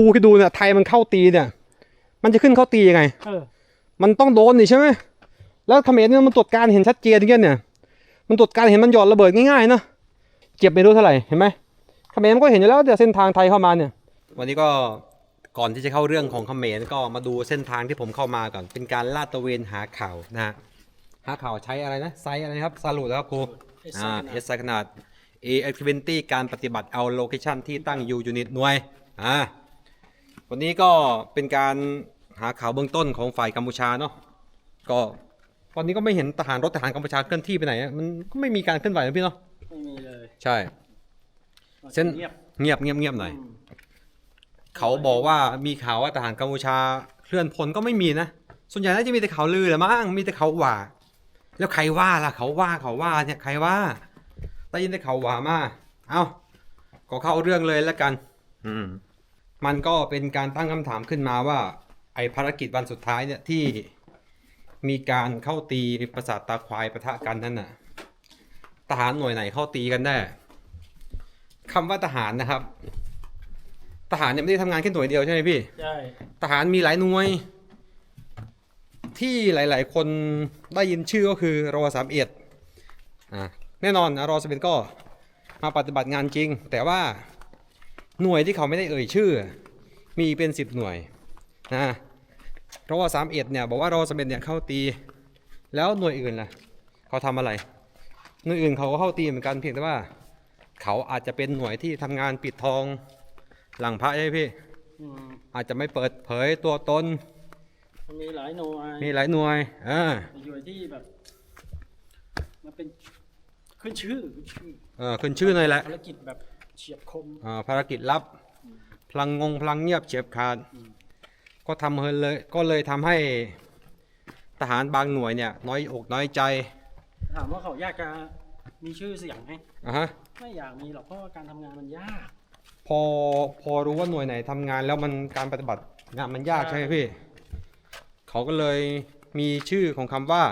ครูคิดดูเนี่ยไทยมันเข้าตีเนี่ย มันจะขึ้นเข้าตียังไงเออมันต้องโดนนี่ใช่ไหมแล้วเขมรเนี่ยมันตรวจการเห็นชัดเจนอย่างเงี้ยเนี่ย มันตรวจการเห็นมันหย่อนระเบิดง่ายๆนะเจ็บไม่รู้เท่าไหร่เห็นไหมเขมรมันก็เห็นอยู่แล้วแต่เส้นทางไทยเข้ามาเนี่ย วันนี้ก็ก่อนที่จะเข้าเรื่องของเขมรก็มาดูเส้นทางที่ผมเข้ามาก่อน เป็นการลาดตระเวนหาข่าวนะฮะหาข่าวใช้อะไรนะไซส์อะไรนะครับซาลูดครับครู S อ่าขนาดเอสขนาด A activity การปฏิบัติเอาโลเคชันที่ตั้งอยู่ยูนิตหน่วยอ่า วันนี้ก็เป็นการหาข่าวเบื้องต้นของฝ่ายกัมพูชาเนาะก็ตอนนี้ก็ไม่เห็นทหารรถทหารกัมพูชาเคลื่อนที่ไปไหนอะมันก็ไม่มีการเคลื่อนไหวนะพี่เนาะไม่มีเลยใช่ เส้นเงียบเงียบเงียบเงียบหน่อยอืมเขาบอกว่ามีข่าวว่าทหารกัมพูชาเคลื่อนพลก็ไม่มีนะ ส่วนใหญ่น่าจะมีแต่ข่าวลือแหละมั้ง มีแต่เขาว่า แล้วใครว่าล่ะ เขาว่าเขาว่าเนี่ยใครว่าได้ยินแต่เขาว่ามา เอาก็เข้าเรื่องเลยแล้วกัน อืม มันก็เป็นการตั้งคำถามขึ้นมาว่าไอภารกิจวันสุดท้ายเนี่ยที่มีการเข้าตีประสาทตาควายปะทะกันนั่นน่ะทหารหน่วยไหนเข้าตีกันแน่คำว่าทหารนะครับ ทหารเนี่ยไม่ได้ทำงานแค่หน่วยเดียวใช่ไหมพี่ใช่ทหารมีหลายหน่วย ที่หลาย ๆ คนได้ยินชื่อก็คือรอสามเอ็ดอ่าแน่นอนนะรอสามเอ็ดก็มาปฏิบัติงานจริง แต่ว่า หน่วยที่เขาไม่ได้เอ่ยชื่อ มีเป็นสิบหน่วยนะรอสามเอ็ดเนี่ยบอกว่ารอสามเอ็ดเนี่ยเข้าตี แล้วหน่วยอื่นล่ะ เขาทำอะไร หน่วยอื่นเขาก็เข้าตีเหมือนกันเพียงแต่ว่า เขาอาจจะเป็นหน่วยที่ทำงานปิดทอง หลังพระใช่ไหมพี่อืมอาจจะไม่เปิดเผยตัวตนมันมีหลายหน่วย มีหลายหน่วยอ่ามีหน่วยที่แบบมันเป็นขึ้นชื่อขึ้นชื่อเออขึ้นชื่อหน่อยแหละภารกิจแบบ เฉียบคม อ่าภารกิจลับ พลังงงพลังเงียบเฉียบขาดอืมก็ทำให้เลยก็เลยทำให้ทหารบางหน่วยเนี่ยน้อยอกน้อยใจถามว่าเขาอยากจะมีชื่อเสียงไหมอะฮะไม่อยากมีหรอกเพราะว่าการทำงานมันยาก พอพอรู้ว่าหน่วยไหนทำงานแล้วมันการปฏิบัติงานมันยากใช่ใช่ไหมพี่ เขาก็เลยมีชื่อของคำว่า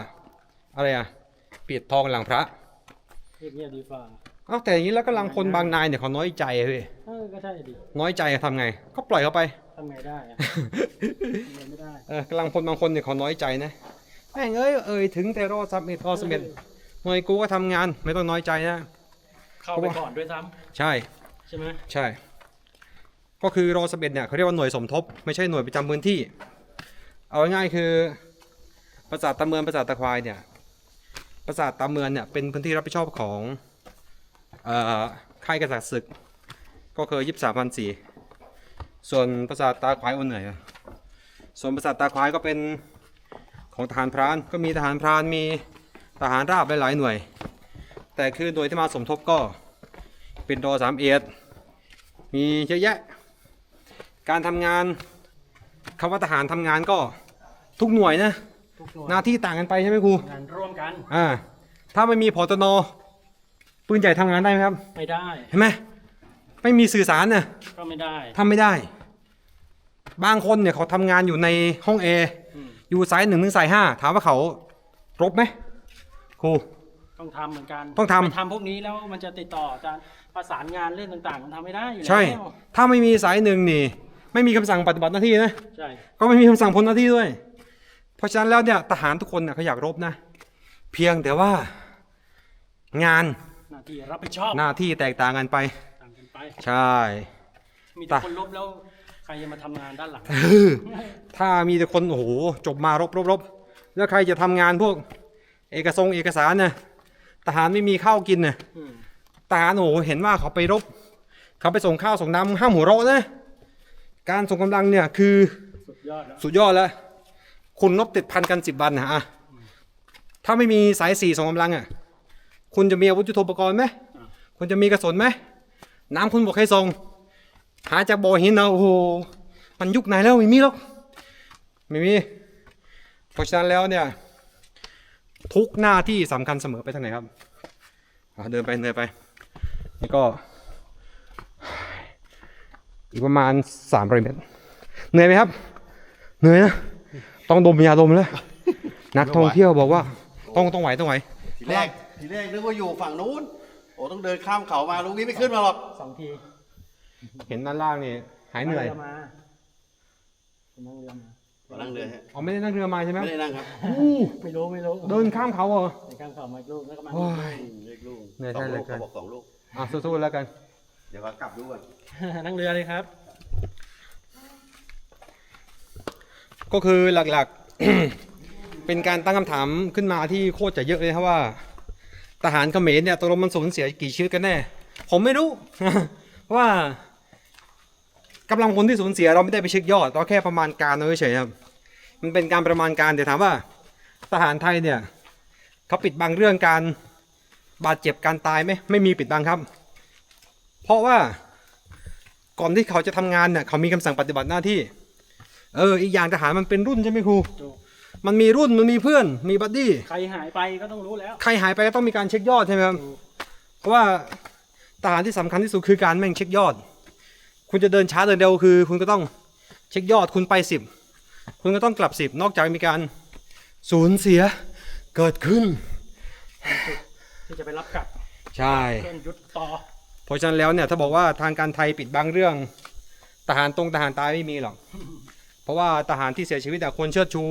อะไรอะปิดทองหลังพระเงียบเงียบๆดีฝ่า เอ้าแต่อย่างนี้แล้วกำลังพลบางนายเนี่ยเขาน้อยใจอะพี่เออก็ใช่ดิน้อยใจทำไง ก็ปล่อยเขาไป ทำไงได้อะ ทำไงไม่ได้เออกำลังพลบางคนเนี่ยเขาน้อยใจนะแม่งเอ้ยเอ่ยถึงแต่รอซับเอ็ดรอสมเอ็ดหน่วยกูก็ทำงานไม่ต้องน้อยใจนะ เข้าไปก่อนด้วยซ้ใช่ำใช่ไหมใช่ ก็คือรอสมเอ็ดเนี่ยเขาเรียกว่าหน่วยสมทบ ไม่ใช่หน่วยประจำพื้นที่ เอาง่ายๆคือประสาทตะเมือนประสาทตะควายเนี่ยประสาทตะเมือนเนี่ยเป็นพื้นที่รับผิดชอบของเอ่อ ค่ายกษัตริย์ศึก ก็คือยี่สิบสามพันสี่ส่วนประสาทตาควายอุ่นเหนื่อยอะส่วนประสาทตาควายก็เป็นของทหารพรานก็มีทหารพรานมีทหารราบหลายๆหน่วย แต่คือหน่วยที่มาสมทบก็เป็นรอสามเอ็ดมีเยอะแยะ การทำงานคำว่าทหารทำงานก็ทุกหน่วยนะทุกหน่วยหน้าที่ต่างกันไปใช่ไหมครูงานร่วมกันอ่าถ้าไม่มีพอตน ปืนใหญ่ทำงานได้ไหมครับ ไม่ได้เห็นไหมไม่มีสื่อสารน่ะก็ไม่ได้ ทำไม่ได้ บางคนเนี่ยเขาทำงานอยู่ในห้องเออืม อยู่สายหนึ่งถึงสายห้าถามว่าเขารบไหมครู ต้องทำเหมือนกันต้องทำ ไปทำพวกนี้แล้วมันจะติดต่อจะประสานงานเรื่องต่างๆ มันทำไม่ได้อยู่แล้วใช่ ถ้าไม่มีสายหนึ่งนี่ ไม่มีคำสั่งปฏิบัติหน้าที่นะ ใช่ก็ไม่มีคำสั่งพ้นหน้าที่ด้วย เพราะฉะนั้นแล้วเนี่ยทหารทุกคนเนี่ยเขาอยากรบนะ เพียงแต่ว่างาน หน้าที่รับผิดชอบหน้าที่แตกต่างกันไป ต่างกันไป ใช่ มีแต่คนลบแล้ว ใครจะมาทำงานด้านหลัง ถ้ามีแต่คนโอ้โหจบมารบรบรบแล้วใครจะทำงานพวก เอกสงค์เอกสารนะทหารไม่มีข้าวกินนะอืมทหารโอ้โหเห็นว่าเขาไปรบ เขาไปส่งข้าวส่งน้ำห้ามหัวเราะนะการส่งกำลังเนี่ยคือ สุดยอดแล้วสุดยอดแล้ว คุณนบติดพันกันสิบวันนะอะถ้าไม่มีสายสี่ส่งกำลังอะ คุณจะมีอาวุธยุทโธปกรณ์ไหมคุณจะมีกระสุนไหมน้ำคุณบอกให้ส่ง หาจากบ่อหินนะโอ้โหมันยุคไหนแล้วไม่มีหรอกไม่มีเพราะฉะนั้นแล้วเนี่ย ทุกหน้าที่สำคัญเสมอไปทางไหนครับอะเดินไปเดินไปนี่ก็อีกประมาณสามร้อยเมตรเหนื่อยไหมครับ เหนื่อยนะ ต้องดมยาดมแล้ว นักท่องเที่ยวบอกว่า ต้องต้องไหวต้องไหวทีแรก ทีแรกนึกว่าอยู่ฝั่งนู้น โอ้ต้องเดินข้ามเขามาลุงนี้ไม่ขึ้นมาหรอก สองทีเห็นด้านล่างนี่หายเหนื่อยงรือมาผมนั่งเรือมาขอนั่งเรือฮะอ๋อไม่ได้นั่งเรือมาใช่ไหมไม่ได้นั่งครับอู้ไม่รู้ไม่รู้เดินข้ามเขาเหรอในข้างเขามาอีกลูกแล้วก็มาโอ้ยเรียกลูกเหนื่อยสองแทนเหลืลูอกเกินเขาบอกสองลูกอะสู้ๆแล้วกัน เดี๋ยวเขากลับดูก่อนนั่งเรือเลยครับ ก็คือหลักๆ เป็นการตั้งคำถามขึ้นมาที่โคตรจะเยอะเลยครับว่า ทหารเขมรเนี่ยตกลงมันสูญเสียกี่ชีวิตกันแน่ ผมไม่รู้ว่ากำลังพลที่สูญเสียเราไม่ได้ไปเช็คยอดเราแค่ประมาณการเอาเฉยๆครับมันเป็นการประมาณการแต่ถามว่า ทหารไทยเนี่ยเขาปิดบังเรื่องการบาดเจ็บการตายไหมไม่มีปิดบังครับ เพราะว่าก่อนที่เขาจะทำงานเนี่ยเขามีคำสั่งปฏิบัติหน้าที่ เอออีกอย่างทหารมันเป็นรุ่นใช่ไหมครู มันมีรุ่นมันมีเพื่อนมีบัดดี้ใครหายไปก็ต้องรู้แล้ว ใครหายไปก็ต้องมีการเช็คยอดใช่ไหมครับถูกเพราะว่าทหารที่สำคัญที่สุดคือการแม่งเช็คยอด คุณจะเดินช้าเดินเร็วคือ คุณก็ต้องเช็คยอดคุณไปสิบคุณก็ต้องกลับสิบนอกจากมีการสูญเสียเกิดขึ้น ที่จะไปรับกลับใช่เครื่องยุทธต่อเพราะฉะนั้นแล้วเนี่ยถ้าบอกว่าทางการไทยปิดบังเรื่อง ทหารตรงทหารตายไม่มีหรอกเพราะว่าทหารที่เสียชีวิตอะควรเชิดชู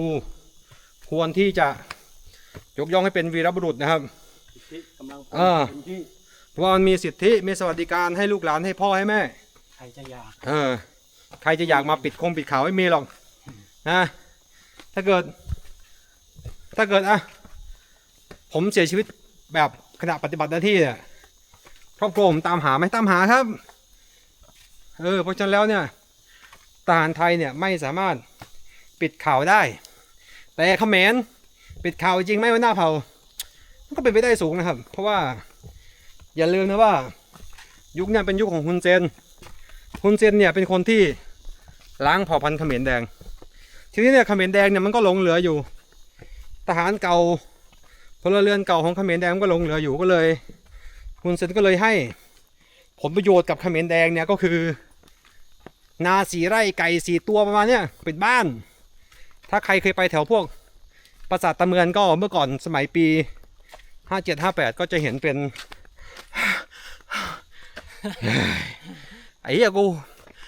ควรที่จะยกย่องให้เป็นวีรบุรุษนะครับที่กำลังพลอ่าเต็มที่เพราะว่ามันมีสิทธิมีสวัสดิการให้ลูกหลานให้พ่อให้แม่ ใครจะอยากเออใครจะอยากมาปิดคงปิดข่าวไม่มีหรอกนะถ้าเกิด ถ้าเกิดอะผมเสียชีวิตแบบขณะปฏิบัติหน้าที่เนี่ยครอบครัวผมตามหาไหมตามหาครับเออเพราะฉะนั้นแล้วเนี่ยทหารไทยเนี่ยไม่สามารถปิดข่าวได้ แต่เขมรปิดข่าวจริงไหมว่าหน้าเผามันก็เป็นไปได้สูงนะครับ เพราะว่าอย่าลืมนะว่า ยุคนี่ยเป็นยุคของฮุนเซนฮุนเซนเนี่ยเป็นคนที่ล้างเผ่าพันธุ์เขมรแดง ทีนี้เนี่ยเขมรแดงเนี่ยมันก็หลงเหลืออยู่ ทหารเก่าพลเรือนเก่าของเขมรแดงมันก็หลงเหลืออยู่ก็เลยฮุนเซนก็เลยให้ ผลประโยชน์กับเขมรแดงเนี่ยก็คือ นาสีไร่ไก่สีตัวประมาณเนี้ยเป็นบ้าน ถ้าใครเคยไปแถวพวกปราสาทตะเมือนก็เมื่อก่อนสมัยปี 57-58 ก็จะเห็นเป็น ไอ้เหี้ยกู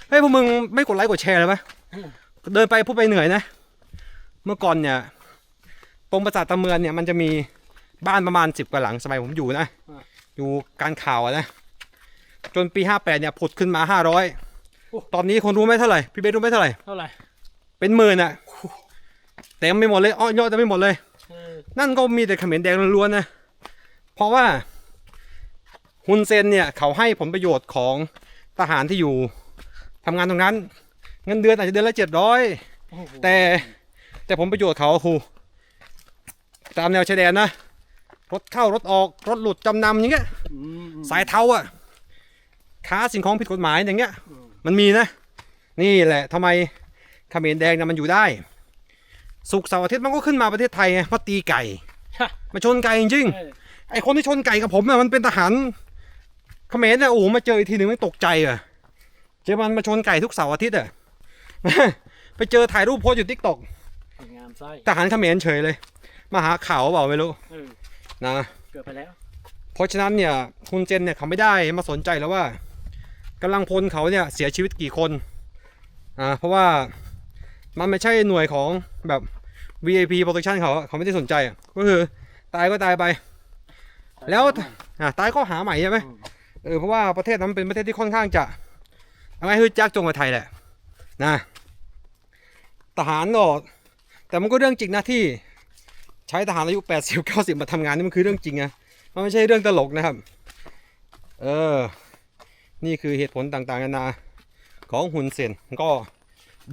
เฮ้ยพวกมึงไม่กดไลค์กดแชร์เลยไหมเดินไปพูดไปเหนื่อยนะ เมื่อก่อนเนี่ยตรงปราสาทตะเมือนเนี่ยมันจะมีบ้านประมาณสิบกว่าหลังสมัยผมอยู่นะ อยู่การข่าวอะนะ จนปีห้าแปดเนี่ยผุดขึ้นมาห้าร้อยตอนนี้คนรู้ไหมเท่าไหร่ พี่เบสรู้ไหมเท่าไหร่ เท่าไหร่ เป็นหมื่นอะ เต็มไม่หมดเลยอ้อยอดเต็มไม่หมดเลยเออนั่นก็มีแต่เขมรแดงล้วนๆนะ เพราะว่าฮุนเซนเนี่ยเขาให้ผลประโยชน์ของทหารที่อยู่ทำงานตรงนั้น เงินเดือนอาจจะเดือนละเจ็ดร้อยโอ้โหแต่แต่ผลประโยชน์เขาครูตามแนวชายแดนนะรถเข้ารถออกรถหลุดจำนำอย่างเงี้ยอืมอืมสายเทาอะค้าสิ่งของผิดกฎหมายอย่างเงี้ยอืมมันมีนะ นี่แหละทำไมเขมรแดงนะมันอยู่ได้ สุกร์เสาร์อาทิตย์มันก็ขึ้นมาประเทศไทยไงมาตีไก่ฮะมาชนไก่จริงเออๆไอคนที่ชนไก่กับผมน่ะมันเป็นทหารเขมรเนี่ยโอ้โหมาเจออีกทีหนึ่งไม่ตกใจอะเจอมันมาชนไก่ทุกเสาร์อาทิตย์อะไปเจอถ่ายรูปโพสต์อยู่ทิกตอกสวยงามไส้ทหารเขมรเฉยเลย มาหาข่าวเปล่าไม่รู้เออนะเกือบไปแล้ว เพราะฉะนั้นเนี่ยคุณเจนเนี่ยเขาไม่ได้มาสนใจแล้วว่ากำลังพลเขาเนี่ยเสียชีวิตกี่คนอ่าเพราะว่ามันไม่ใช่หน่วยของแบบ VIP protection เขาอะเขาไม่ได้สนใจอะก็คือตายก็ตายไป แล้วอ่าตายก็หาใหม่ใช่ไหมอืมเออเพราะว่าประเทศนั้นเป็นประเทศที่ค่อนข้างจะเอาไงคือจักจงกว่าไทยแหละนะทหารก็แต่มันก็เรื่องจริงนะที่ใช้ทหารอายุ 80 90 มาทำงานนี่มันคือเรื่องจริงนะมันไม่ใช่เรื่องตลกนะครับ เออ นี่คือเหตุผลต่างๆนานาของหุนเซนก็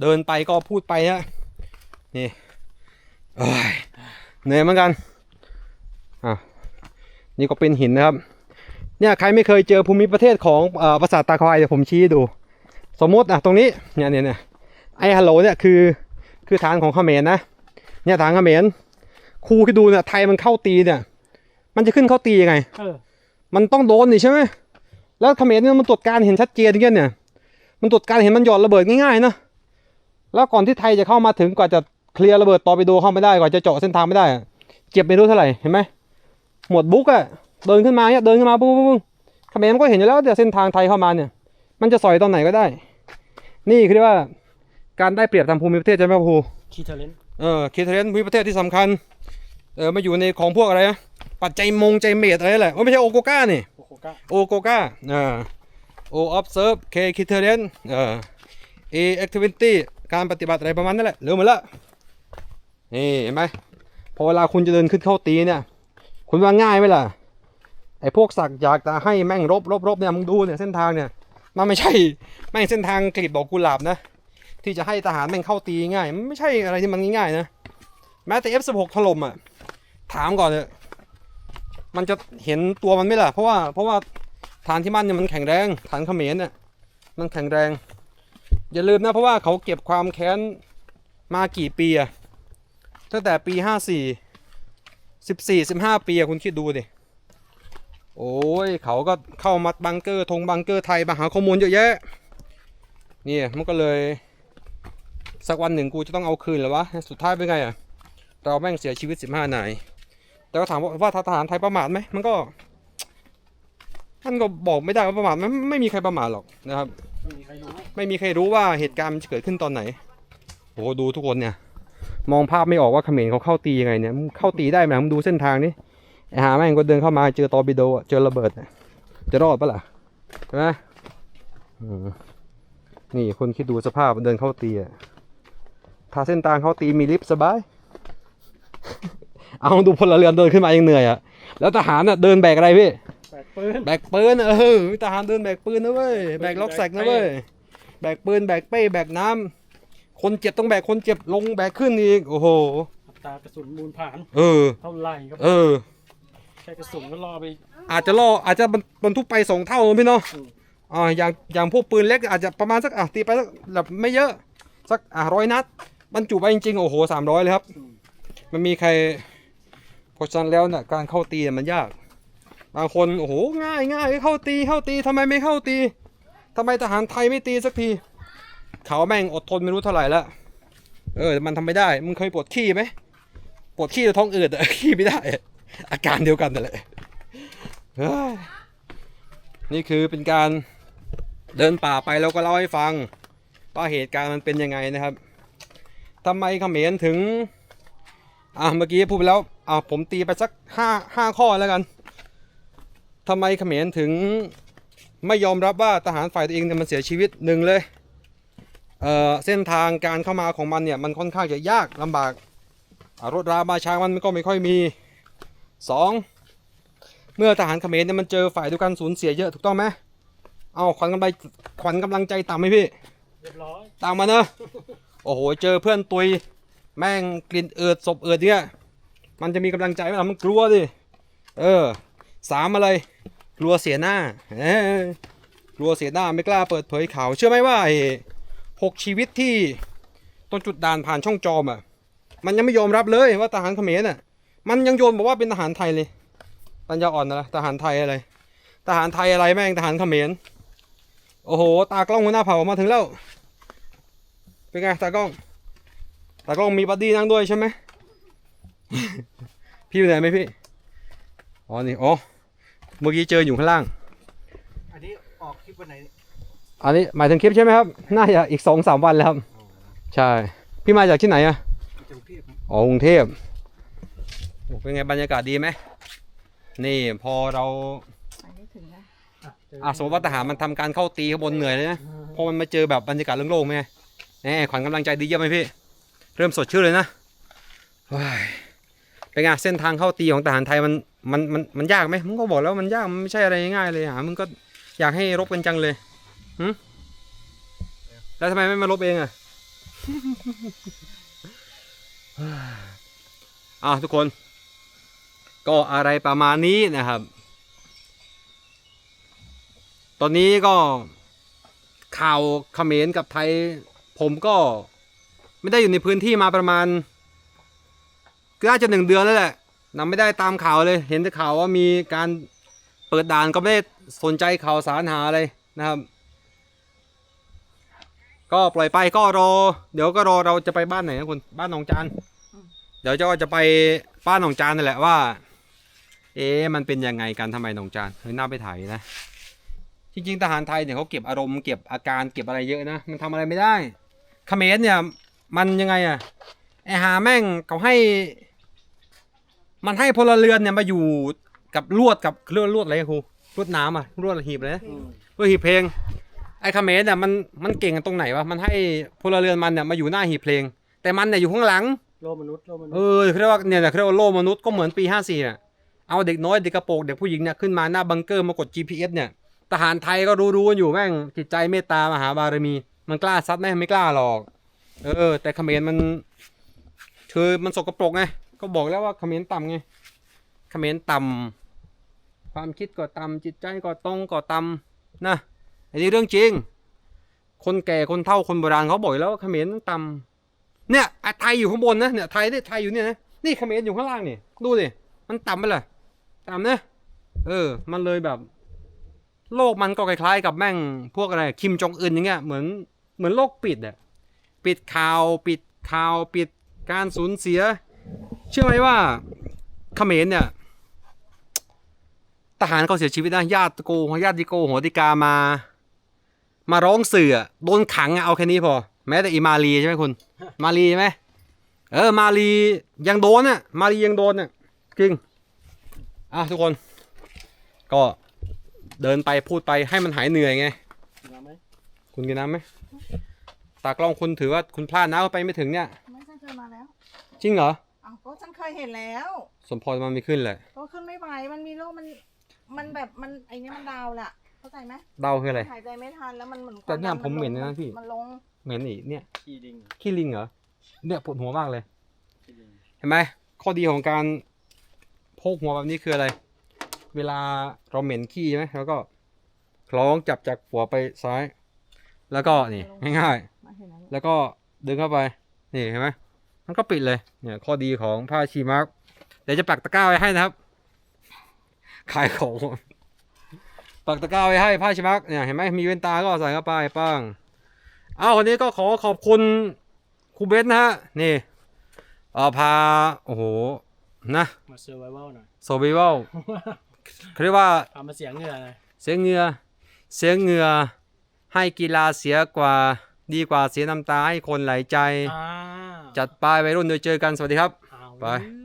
เดินไปก็พูดไปฮะนี่ เอ้ยเหนื่อยเหมือนกันอะนี่ก็เป็นหินนะครับ เนี่ยใครไม่เคยเจอภูมิประเทศของเอ่อปราสาทตาควายเดี๋ยวผมชี้ให้ดู สมมติอะตรงนี้เนี่ยเนี่ยเนี่ยไอฮัลโหลเนี่ยคือคือฐานของเขมรนะเนี่ยฐานเขมรครูคิดดูเนี่ยไทยมันเข้าตีเนี่ย มันจะขึ้นเข้าตียังไงเออมันต้องโดนนี่ใช่ไหมแล้วเขมรเนี่ยมันตรวจการเห็นชัดเจนอย่างเงี้ยเนี่ย มันตรวจการเห็นมันหยอดระเบิดง่ายๆนะแล้วก่อนที่ไทยจะเข้ามาถึงกว่าจะ เคลียร์ระเบิดตอร์ปิโดเข้าไม่ได้กว่าจะเจาะเส้นทางไม่ได้อะเจ็บไม่รู้เท่าไหร่เห็นไหมหมวดบุ๊กอะเดินขึ้นมาเนี่ยเดินขึ้นมาปุ๊บปุ๊บปุ๊บเขมรมันก็เห็นอยู่แล้วเดี๋ยวเส้นทางไทยเข้ามาเนี่ย มันจะสอยตอนไหนก็ได้ นี่คือเรียกว่าการได้เปรียบทางภูมิประเทศใช่ไหมครับครูคีเทเลนเออเคเทเรนภูมิประเทศที่สำคัญเออมาอยู่ในของพวกอะไรนะปัจจัยมงใจเมดอะไรแหละโอ้ยไม่ใช่โอโกก้านี่โอโคก้าโอโกก้าอ่าโอออฟเซิร์ฟเคคิเทเรนเอ่อเอแอคทิวิตี้การปฏิบัติอะไรประมาณนั่นแหละเร็วหมดละ นี่เห็นไหมพอเวลาคุณจะเดินขึ้นเข้าตีเนี่ย คุณว่าง่ายไหมล่ะ ไอ้พวกสักอยากจะให้แม่งรบรบรบเนี่ยมึงดูเนี่ยเส้นทางเนี่ย มันไม่ใช่แม่งเส้นทางกลีบอกกุหลาบนะ ที่จะให้ทหารแม่งเข้าตีง่าย มันไม่ใช่อะไรที่มันง่ายๆนะ แม้แต่ F16 ถล่มอะ ถามก่อนเลยมันจะเห็นตัวมันไหมล่ะ เพราะว่าเพราะว่าฐานที่มันเนี่ยมันแข็งแรงฐานเขมรเนี่ยมันแข็งแรง อย่าลืมนะเพราะว่าเขาเก็บความแค้นมากี่ปีอะ ตั้งแต่ปีห้าสี่สิบสี่สิบห้าปีอะคุณคิดดูดิ โอ้ยเขาก็เข้ามาบังเกอร์ธงบังเกอร์ไทยมาหาข้อมูลเยอะแยะนี่มันก็เลย สักวันหนึ่งกูจะต้องเอาคืนแล้วะ สุดท้ายเป็นไงอะเราแม่งเสียชีวิตสิบห้านายแต่ก็ถามว่าทหารไทยประมาทไหมมันก็มันก็บอกไม่ได้ว่าประมาทมันไม่มีใครประมาทหรอกนะครับ ไม่มีใครรู้ไม่มีใครรู้ว่าเหตุการณ์มันจะเกิดขึ้นตอนไหนโอ้ดูทุกคนเนี่ย มองภาพไม่ออกว่าเขมรเขาเข้าตียังไงเนี่ยมึงเข้าตีได้ไหมมึงดูเส้นทางนี้ไอ้หาแม่งก็เดินเข้ามาเจอตอร์ปิโดอะเจอระเบิดอะจะรอดปะล่ะใช่ไหมอืมนี่คนคิดดูสภาพเดินเข้าตีอะถ้าเส้นทางเข้าตีมีลิฟต์สบาย เอาดูพลเรือนเดินขึ้นมายังเหนื่อยอะแล้วทหารอะเดินแบกอะไรพี่แปดปืนแบกปืนเออทหารเดินแบกปืนนะเว้ยแบกล็อกแสกนะเว้ยแบกปืนแบกเป้แบกน้ำ คนเจ็บต้องแบกคนเจ็บลงแบกขึ้นอีก โอ้โห อัตรากระสุนมูลผ่าน เออ เท่าไหร่ครับ เออ แค่กระสุนก็รอไป อาจจะล่ออาจจะบรรทุกไปสองเท่าพี่เนาะอืม อ่าอย่างอย่างพวกปืนเล็กอาจจะประมาณสักอะตีไปสักแบบไม่เยอะ สักอะร้อยนัดบรรจุไปจริงๆ โอ้โหสามร้อยเลยครับ มันมีใครเพราะฉะนั้นแล้วเนี่ยการเข้าตีเนี่ยมันยาก บางคนโอ้โหง่ายง่ายเข้าตีเข้าตีทำไมไม่เข้าตีทำไมทหารไทยไม่ตีสักที เขาแม่งอดทนไม่รู้เท่าไหร่แล้วเออ มันทำไม่ได้ มึงเคยปวดขี้ไหมปวดขี้หรือท้องอืดขี้ไม่ได้อะอาการเดียวกันนั่ละเฮ้ยนี่คือเป็นการเดินป่าไปแล้วก็เล่าให้ฟัง ว่าเหตุการณ์มันเป็นยังไงนะครับทำไมเขมรถึง อะเมื่อกี้พูดไปแล้ว อะผมตีไปสักห้าห้าข้อแล้วกันทำไมเขมรถึงไม่ยอมรับว่าทหารฝ่ายตัวเองเนี่ยมันเสียชีวิตหนึ่งเลย เอ่อเส้นทางการเข้ามาของมันเนี่ยมันค่อนข้างจะยากลำบากรถรามาช้างมันก็ไม่ค่อยมีสองเมื่อทหารเขมรเนี่ยมันเจอฝ่ายเดียวกันสูญเสียเยอะถูกต้องไหมเอาขวัญกำลังขวัญกำลังใจต่ำไหมพี่เรียบร้อยตามมาเนอะโอ้โหเจอเพื่อนตุยแม่งกลิ่นเอิดศพเอิดเนี่ยมันจะมีกำลังใจไหมล่ะมันกลัวดิเออสามอะไร กลัวเสียหน้าเอ้ยกลัวเสียหน้าไม่กล้าเปิดเผยข่าวเชื่อไหมว่าไอ หกชีวิตที่ต้นจุดด่านผ่านช่องจอมอะ มันยังไม่ยอมรับเลยว่าทหารเขมรน่ะ มันยังโยนบอกว่าเป็นทหารไทยเลยปัญญาอ่อนนะทหารไทยอะไร ทหารไทยอะไรแม่งทหารเขมร โอ้โห ตากล้องหัวหน้าเผ่ามาถึงแล้ว เป็นไงตากล้อง ตากล้องมีบัดดี้นั่งด้วยใช่ไหม พี่อยู่ไหนไหมพี่ อ๋อ นี่ อ๋อ เมื่อกี้เจออยู่ข้างล่าง อันนี้ออกคลิปวันไหน อันนี้หมายถึงคลิปใช่ไหมครับ น่าจะอีกสองสามวันแล้วครับ ใช่ พี่มาจากที่ไหนอะจังเทพอ๋อกรุงเทพโอ้เป็นไงบรรยากาศดีไหม นี่พอเราไปไม่ถึงนะอะเจออะสมมติว่าทหารมันทำการเข้าตีข้างบนเหนื่อยเลยนะพอมันมาเจอแบบบรรยากาศโล่งๆไหมแหมขวัญกำลังใจดีเยี่ยมไหมพี่ เริ่มสดชื่นเลยนะว้ายเป็นไงเส้นทางเข้าตีของทหารไทยมันมันมันมันยากไหมมึงก็บอกแล้วมันยากมันไม่ใช่อะไรง่ายเลยหามึงก็อยากให้รบกันจังเลย หึแล้วทำไมไม่มารบเองอะอะทุกคน ก็อะไรประมาณนี้นะครับ ตอนนี้ก็ข่าวเขมรกับไทย ผมก็ไม่ได้อยู่ในพื้นที่มาประมาณก็น่าจะหนึ่งเดือนแล้วแหละนำไม่ได้ตามข่าวเลย เห็นแต่ข่าวว่ามีการเปิดด่านก็ไม่ได้สนใจข่าวสารหาอะไรนะครับ ก็ปล่อยไปก็รอ เดี๋ยวก็รอเราจะไปบ้านไหนนะคุณบ้านหนองจานเดี๋ยวจะจะไปบ้านหนองจานนั่นแหละว่า เอ๊ะมันเป็นยังไงกันทำไมหนองจานเฮ้ยน่าไปถ่ายนะจริงๆทหารไทยเนี่ยเขาเก็บอารมณ์เก็บอาการเก็บอะไรเยอะนะมันทำอะไรไม่ได้เขมรเนี่ยมันยังไงอะไอหาแม่งเขาให้ มันให้พลเรือนเนี่ยมาอยู่กับลวดกับเรื่องลวดอะไรอะครูลวดน้ำอะลวดหีบเลยนะอืมลวดหีบเพลง ไอ้เขมรเนี่ยมันมันเก่งกันตรงไหนวะมันให้พลเรือนมันเนี่ยมาอยู่หน้าหีบเพลง แต่มันเนี่ยอยู่ข้างหลังโลกมนุษย์โลกมนุษเอย์อเขาเรียกว่าเนี่ยเขาเรียกว่าโล่มนุษย์ก็เหมือนปี 54น่ะเอาเด็กน้อยเด็กกระโปรงเด็กผู้หญิงเนี่ยขึ้นมาหน้าบังเกอร์มากด GPS เนี่ยทหารไทยก็รู้รู้กันอยู่แม่งจิตใจเมตตามหาบารมี มันกล้าซัดไหมไม่กล้าหรอก เออ แต่เขมรมันคือมันสกปรกไงก็บอกแล้วว่าเขมรต่ำไงเขมรต่ำความคิดก็ต่ำจิตใจก็ตรงก็ต่ำนะ อันนี้เรื่องจริง คนแก่คนเฒ่าคนโบราณเขาบอกอยแล้วว่าเขมรต่ำเนี่ยไทยอยู่ข้างบนนะเนี่ยไทยเนี่ยไทยอยู่เนี่ยนะนี่เขมรอยู่ข้างล่างนี่ดูดิมันต่ำไปเลยต่ำนะเออ มันเลยแบบ โลกมันก็คล้ายๆ กับแม่งพวกอะไรคิมจองอึนอย่างเงี้ยเหมือนเหมือนโลกปิดอะปิดข่าวปิดข่าวปิดการสูญเสีย เชื่อไหมว่าเขมรเนี่ยทหารเขาเสียชีวิตนะญาติโกญาติโกโหติกามา มาร้องสื่ออะโดนขังอะเอาแค่นี้พอ แม้แต่อีมาลีใช่ไหมคุณ มาลีใช่ไหมเออมาลียังโดนน่ะ มาลียังโดนน่ะจริงอะทุกคน ก็เดินไปพูดไปให้มันหายเหนื่อยไงน้ำไหมคุณกินน้ำไหมตากล้องคุณถือว่าคุณพลาดน้ำไปไม่ถึงเนี่ยไม่ฉันเคยมาแล้วจริงเหรออ้าวก็ฉันเคยเห็นแล้ว สมพรมันไม่ขึ้นเลยก็ขึ้นไม่ไหวมันมีโรคมัน มันแบบมันไอ้นี่มันดาวแหละ เข้าใจไหมเดาคืออะไร หายใจไม่ทันแล้วมันเหมือนแต่เนี่ยควาผมเหม็นนะพี่ มันลงเหม็นอีกเนี่ยขี้ดิงขี้ลิงเหรอเนี่ยปวดหัวมากเลย ขี้ดิงเห็นไหมข้อดีของการโพกหัวแบบนี้คืออะไร เวลาเราเหม็นขี้ใช่ไหมแล้วก็คล้องจับจากหัวไปซ้าย แล้วก็นี่ง่ายมาเห็นแล้วๆ แล้วก็ดึงเข้าไป นี่เห็นไหมมันก็ปิดเลย เนี่ยข้อดีของผ้าชีมาร์กเดี๋ยวจะปักตะกร้าไว้ให้นะครับ ขายของ ปักตะกร้าไว้ให้ผ้าชีมาร์กเนี่ยเห็นไหมมีเว้นตาก็ใส่เข้าไปป้างอ้าววันนี้ก็ขอขอบคุณครูเบสนะฮะนี่เออพาโอ้โหนะมาเซอร์ไวเวลหน่อยโซบิวลเขาเรียกว่าพามาเสียงเหงื่อหน่อยเสียเหงื่อเสียเหงื่อให้กีฬาเสียกว่าดีกว่าเสียน้ำตาให้คนไหลใจอ่าจัดไปวัยรุ่นโดยเจอกันสวัสดีครับเอาไปเรื่อง